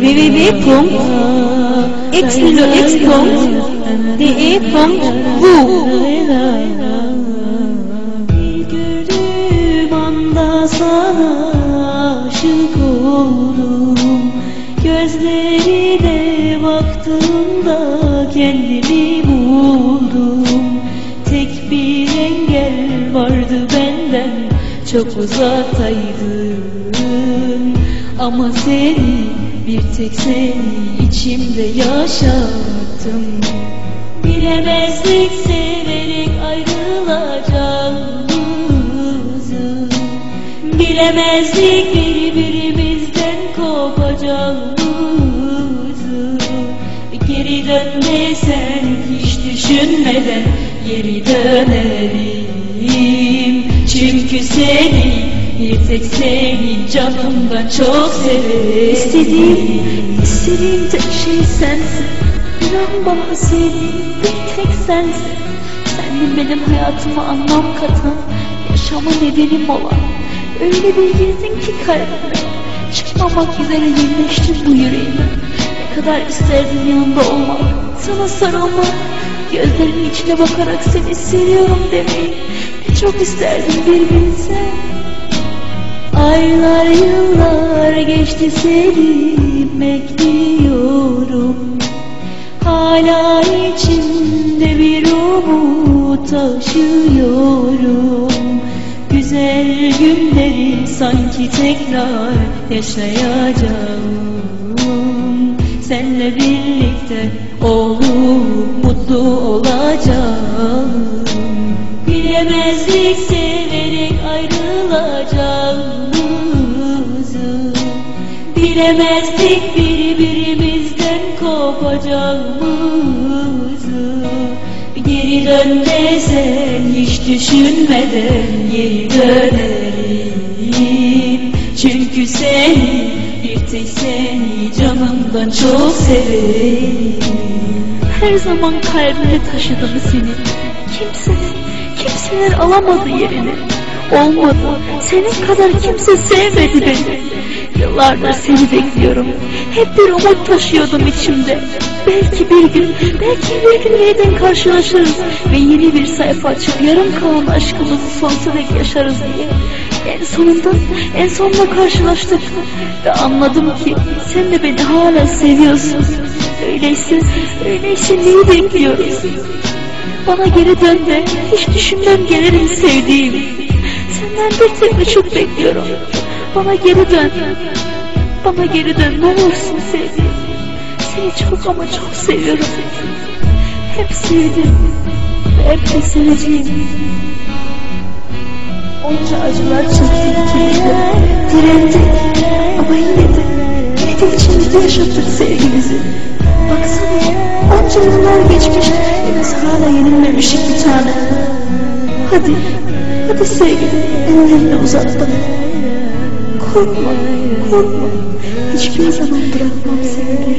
VVV cũng X LX cũng DE cũng VU sana aşık oldum Gözlerine baktığımda kendimi buldum. Tek bir engel vardı benden çok uzaktaydın. Ama seni bir tek seni içimde yaşattım. Bilemezdik severek Bilemezdik birbirimizden kopacağımızı Geri dönme sen hiç düşünmeden geri dönerim. Çünkü seni bir tek seni canımdan çok severim. İstediğim, istediğim tek şey sensin. İnan bana sevdiğim bir tek sensin. Senin benim hayatıma anlam katan Yaşama nedenim olan Öyle bir girdin ki kalbime Çıkmamak üzere yerleştin bu yüreğime. Ne kadar isterdim yanında olmak Sana sarılmak. Gözlerimin içine bakarak seni seviyorum demeyi. Ne çok isterdim bir bilsen. Aylar yıllar geçti seni bekliyorum. Hala içimde bir umut taşıyorum Güzel günleri sanki tekrar yaşayacağım. Senle birlikte olup mutlu olacağım. Bilemezdik severek ayrılacağımızı Bilemezdik birbirimizden kopacağımızı Geri dön desen hiç düşünmeden geri dönerim. Çünkü seni bir tek seni canımdan çok severim. Her zaman kalbimde taşıdım seni. Kimsenin, kimseler alamadı yerini. Olmadı, senin kadar kimse sevmedi beni. Yıllardır seni bekliyorum. Hep bir umut taşıyordum içimde Belki bir gün, belki bir gün yeniden karşılaşırız Ve yeni bir sayfa açıp yarım kalan aşkımızı sonsuza dek yaşarız diye. En sonunda, en sonunda karşılaştık Ve anladım ki sen de beni hala seviyorsun. Öyleyse, öyleyse neyi bekliyoruz? Bana geri dön de hiç düşünmem gelirim sevdiğim. Senden bir tek mektup bekliyorum. Bana geri dön. Bana geri dön ne olursun sevdiğim Seni çok ama çok seviyorum. Hep sevdim. Ve hep de seveceğim. Onca acılar çektik ikimizde Direndik ama yine de de içimizde yaşattık sevgimizi. Baksana onca yıllar geçmiş. Ve biz hala yenilmemişik bir tane. Hadi Hadi sevgilim ellerini uzat bana Korkma Korkma. Hiçbir zaman bırakmam seni